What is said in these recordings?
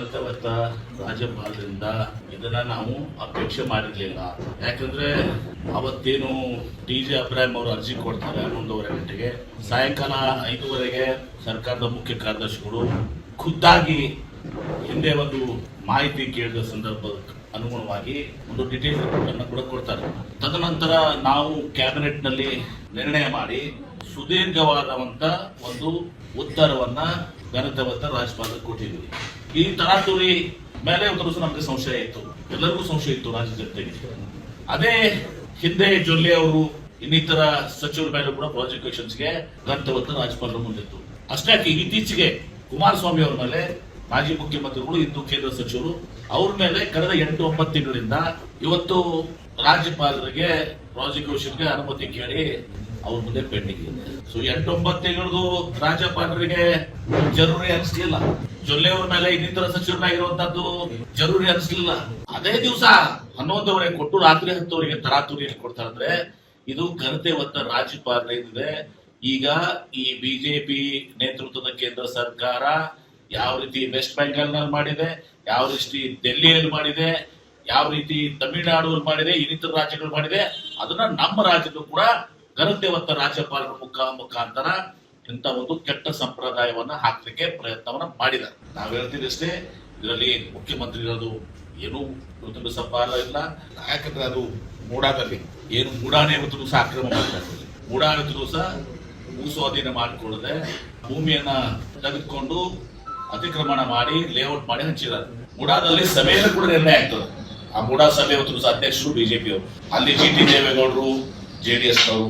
ಘನತೆವತ್ತ ರಾಜ್ಯಪಾಲರಿಂದ ಇದನ್ನ ನಾವು ಅಪೇಕ್ಷೆ ಮಾಡಿರ್ಲಿಲ್ಲ. ಯಾಕಂದ್ರೆ ಅವತ್ತೇನು ಡಿ ಜೆ ಅಬ್ರಾಹಿಂ ಅವರು ಅರ್ಜಿ ಕೊಡ್ತಾರೆ ಹನ್ನೊಂದೂವರೆ ಗಂಟೆಗೆ, ಸಾಯಂಕಾಲ ಐದುವರೆಗೆ ಸರ್ಕಾರದ ಮುಖ್ಯ ಕಾರ್ಯದರ್ಶಿಗಳು ಖುದ್ದಾಗಿ ಹಿಂದೆ ಒಂದು ಮಾಹಿತಿ ಕೇಳಿದ ಸಂದರ್ಭ ಅನುಗುಣವಾಗಿ ಒಂದು ಡಿಟೇಲ್ ರಿಪೋರ್ಟ್ ಅನ್ನು ಕೂಡ ಕೊಡ್ತಾರೆ. ತದನಂತರ ನಾವು ಕ್ಯಾಬಿನೆಟ್ನಲ್ಲಿ ನಿರ್ಣಯ ಮಾಡಿ ಸುದೀರ್ಘವಾದಂತ ಒಂದು ಉತ್ತರವನ್ನ ಗಣತವತ್ತ ರಾಜ್ಯಪಾಲರಿಗೆ ಕೊಟ್ಟಿದ್ವಿ ಈ ತರಾತುರಿ ಮೇಲೆ ಒಂದು ನಮ್ಗೆ ಸಂಶಯ ಇತ್ತು. ಎಲ್ಲರಿಗೂ ಸಂಶಯ ಇತ್ತು ರಾಜ್ಯ ಜನತೆಗೆ. ಅದೇ ಹಿಂದೆ ಜೊಲ್ಲೆ ಅವರು ಇನ್ನಿತರ ಸಚಿವರ ಮೇಲೆ ಕೂಡ ಪ್ರಾಸಿಕ್ಯೂಷನ್ಸ್ಗೆ ಘನತೆವತ್ತ ರಾಜ್ಯಪಾಲರ ಮುಂದಿತ್ತು ಅಷ್ಟೇ ಇತ್ತೀಚೆಗೆ ಕುಮಾರಸ್ವಾಮಿ ಅವರ ಮೇಲೆ ಮಾಜಿ ಮುಖ್ಯಮಂತ್ರಿಗಳು, ಇಂದು ಕೇಂದ್ರ ಸಚಿವರು ಅವ್ರ ಮೇಲೆ ಕಳೆದ ಎಂಟು ಒಂಬತ್ತು ತಿಂಗಳಿಂದ ಇವತ್ತು ರಾಜ್ಯಪಾಲರಿಗೆ ಪ್ರಾಸಿಕ್ಯೂಷನ್ಗೆ ಅನುಮತಿ ಕೇಳಿ ಅವ್ರ ಮುಂದೆ ಪೆಂಡಿಂಗ್ ಇದೆ. ಸೊ ಎಂಟು ಒಂಬತ್ತು ತಿಂಗಳದು ರಾಜ್ಯಪಾಲರಿಗೆ ಜರೂರಿ ಅನಿಸ್ಲಿಲ್ಲ ಜೊಲ್ಲೆ ಅವ್ರ ಮೇಲೆ ಇನ್ನಿತರ ಸಚಿವರಾಗಿರುವಂತದ್ದು ಜರೂರಿ ಅನಿಸ್ಲಿಲ್ಲ. ಅದೇ ದಿವಸ ಹನ್ನೊಂದವರೆ ಕೊಟ್ಟು ರಾತ್ರಿ ಹತ್ತುವರೆಗೆ ತರಾತುರಿಯಲ್ಲಿ ಕೊಡ್ತಾ ಇದ್ರೆ ಇದು ಘನತೆ ಹೊತ್ತ ರಾಜ್ಯಪಾಲರಿದೆ ಈಗ ಈ ಬಿಜೆಪಿ ನೇತೃತ್ವದ ಕೇಂದ್ರ ಸರ್ಕಾರ ಯಾವ ರೀತಿ ವೆಸ್ಟ್ ಬೆಂಗಾಲ್ನಲ್ಲಿ ಮಾಡಿದೆ, ಯಾವ ರೀತಿ ಡೆಲ್ಲಿಯಲ್ಲಿ ಮಾಡಿದೆ, ಯಾವ ರೀತಿ ತಮಿಳುನಾಡು ಮಾಡಿದೆ, ಇನ್ನಿತರ ರಾಜ್ಯಗಳು ಮಾಡಿದೆ, ಅದನ್ನ ನಮ್ಮ ರಾಜ್ಯದಲ್ಲೂ ಕೂಡ ಘನತೆ ಹೊತ್ತ ರಾಜ್ಯಪಾಲರ ಮುಖ ಮುಖಾಂತರ ಇಂಥ ಒಂದು ಕೆಟ್ಟ ಸಂಪ್ರದಾಯವನ್ನ ಹಾಕಲಿಕ್ಕೆ ಪ್ರಯತ್ನವನ್ನ ಮಾಡಿದ್ದಾರೆ. ನಾವು ಹೇಳ್ತೀವಿ ಅಷ್ಟೇ, ಇದರಲ್ಲಿ ಮುಖ್ಯಮಂತ್ರಿಗಳದು ಏನು ಇವತ್ತು ಸಪಾಲ ಇಲ್ಲ. ಯಾಕಂದ್ರೆ ಅದು ಮೂಡಾದಲ್ಲಿ ಏನು ಮೂಡಾನೇ ಇವತ್ತು ಸಹ ಅಕ್ರಮ ಮಾಡ್ತಾರೆ. ಮೂಡಾ ದಿವಸ ಭೂ ಸ್ವಾಧೀನ ಮಾಡಿಕೊಳ್ಳದೆ ಭೂಮಿಯನ್ನ ತೆಗೆದುಕೊಂಡು ಅತಿಕ್ರಮಣ ಮಾಡಿ ಲೇಔಟ್ ಮಾಡಿ ಹಂಚಿದ್ದಾರೆ. ಮೂಡಾದಲ್ಲಿ ಸಭೆಯಲ್ಲಿ ಕೂಡ ನಿರ್ಣಯ ಆಗ್ತದೆ. ಆ ಮೂಡಾ ಸಭೆ ಇವತ್ತು ಅಧ್ಯಕ್ಷರು ಬಿಜೆಪಿ ಅವರು ಅಲ್ಲಿ ಜಿ ಟಿ ದೇವೇಗೌಡರು ಜೆಡಿಎಸ್ ಅವರು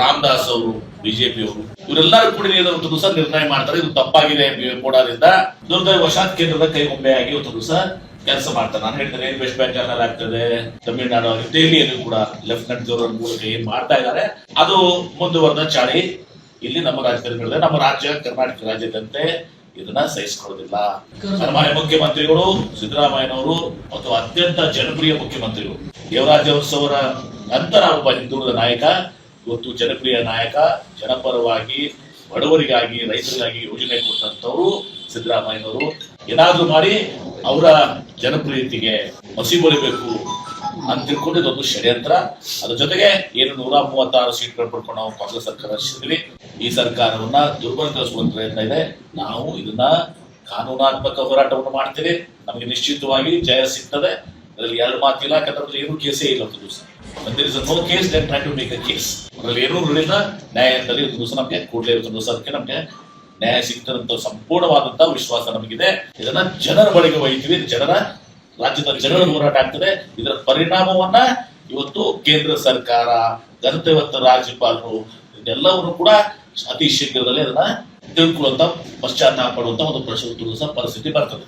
ರಾಮದಾಸ್ ಅವರು, ಬಿಜೆಪಿ ಅವರು, ಇವರೆಲ್ಲರೂ ಕೂಡ ಒಂದು ದಿವಸ ನಿರ್ಣಯ ಮಾಡ್ತಾರೆ. ಇದು ತಪ್ಪಾಗಿದೆ ಮೂಡಾದಿಂದ ದುರ್ದೈವಶಾತ್ ಕೇಂದ್ರದ ಕೈಗೊಂಬೆಯಾಗಿ ಒಂದು ದಿವಸ ಕೆಲಸ ಮಾಡ್ತಾರೆ. ನಾನು ಹೇಳ್ತೇನೆ ವೆಸ್ಟ್ ಬೆಂಗಾಲ್ ಆಗ್ತದೆ, ತಮಿಳುನಾಡು ಆಗಲಿ ದೆಹಲಿಯಲ್ಲಿ ಕೂಡ ಲೆಫ್ಟಿನೆಂಟ್ ಗವರ್ನರ್ ಮೂಲಕ ಏನ್ ಮಾಡ್ತಾ ಇದ್ದಾರೆ, ಅದು ಮುಂದುವರೆದ ಚಾಳಿ. ಇಲ್ಲಿ ನಮ್ಮ ರಾಜ್ಯದಲ್ಲಿ ನಡೆದ, ನಮ್ಮ ರಾಜ್ಯ, ಕರ್ನಾಟಕ ರಾಜ್ಯದಂತೆ ಇದನ್ನ ಸಹಿಸಿಕೊಳ್ಳೋದಿಲ್ಲ. ಸನ್ಮಾನ್ಯ ಮುಖ್ಯಮಂತ್ರಿಗಳು, ಸಿದ್ದರಾಮಯ್ಯನವರು ಮತ್ತು ಅತ್ಯಂತ ಜನಪ್ರಿಯ ಮುಖ್ಯಮಂತ್ರಿಗಳು ಅರಸು ಅವರ ನಂತರ ಒಬ್ಬ ಹಿಂದುಳಿದ ನಾಯಕ ಇವತ್ತು ಜನಪ್ರಿಯ ನಾಯಕ, ಜನಪರವಾಗಿ, ಬಡವರಿಗಾಗಿ, ರೈತರಿಗಾಗಿ ಯೋಜನೆ ಕೊಟ್ಟಂತವರು ಸಿದ್ದರಾಮಯ್ಯನವರು. ಏನಾದ್ರೂ ಮಾಡಿ ಅವರ ಜನಪ್ರಿಯತೆಗೆ ಮಸಿ ಬಳಿಬೇಕು ಅಂತ ತಿಳ್ಕೊಂಡು ಇದೊಂದು ಷಡ್ಯಂತ್ರ. ಅದ್ರ ಜೊತೆಗೆ ಏನು ನೂರ ಮೂವತ್ತಾರು ಸೀಟ್ಗಳು ಪಡ್ಕೊಂಡು ನಾವು ಕಾಂಗ್ರೆಸ್ ಸರ್ಕಾರ ರಚಿಸಿದ್ವಿ. ಈ ಸರ್ಕಾರವನ್ನ ದುರ್ಬಲಗೊಳಿಸುವ ಪ್ರಯತ್ನ ಇದೆ. ನಾವು ಇದನ್ನ ಕಾನೂನಾತ್ಮಕ ಹೋರಾಟವನ್ನು ಮಾಡ್ತೀವಿ. ನಮಗೆ ನಿಶ್ಚಿತವಾಗಿ ಜಯ ಸಿಗ್ತದೆ. ಅದರಲ್ಲಿ ಎರಡು ಮಾತಿಲ್ಲ. ಯಾಕಂದ್ರೆ ಏನು ಕೇಸೇ ಇಲ್ಲ ಒಂದು ದಿವಸ. There is no case then try to make a case ಅದರಲ್ಲಿ ಏನೂ ಇರಲಿಲ್ಲ ನ್ಯಾಯಾಲಯದಲ್ಲಿ ಒಂದು ದಿವಸ ನಮಗೆ, ಕೂಡಲೇ ಒಂದು ದಿವಸ ಅದಕ್ಕೆ ನಮಗೆ ನ್ಯಾಯ ಸಿಗ್ತದಂತ ಸಂಪೂರ್ಣವಾದಂತಹ ವಿಶ್ವಾಸ ನಮಗಿದೆ. ಇದನ್ನ ಜನರ ಬಳಿಗೆ ಒಯ್ತೀವಿ ಜನರ, ರಾಜ್ಯದ ಜನರ ಹೋರಾಟ ಆಗ್ತದೆ. ಇದರ ಪರಿಣಾಮವನ್ನ ಇವತ್ತು ಕೇಂದ್ರ ಸರ್ಕಾರ, ಗಣತೆವತ್ತ ರಾಜ್ಯಪಾಲರು ಇದೆಲ್ಲವರು ಕೂಡ ಅತಿ ಶೀಘ್ರದಲ್ಲಿ ಅದನ್ನ ತಿಳ್ಕೊಳ್ಳುವಂತ ಪಶ್ಚಾತ್ತಾಪ ಪಡುವಂತ ಒಂದು ಪ್ರಶ್ನೆ ಪರಿಸ್ಥಿತಿ ಬರ್ತದೆ.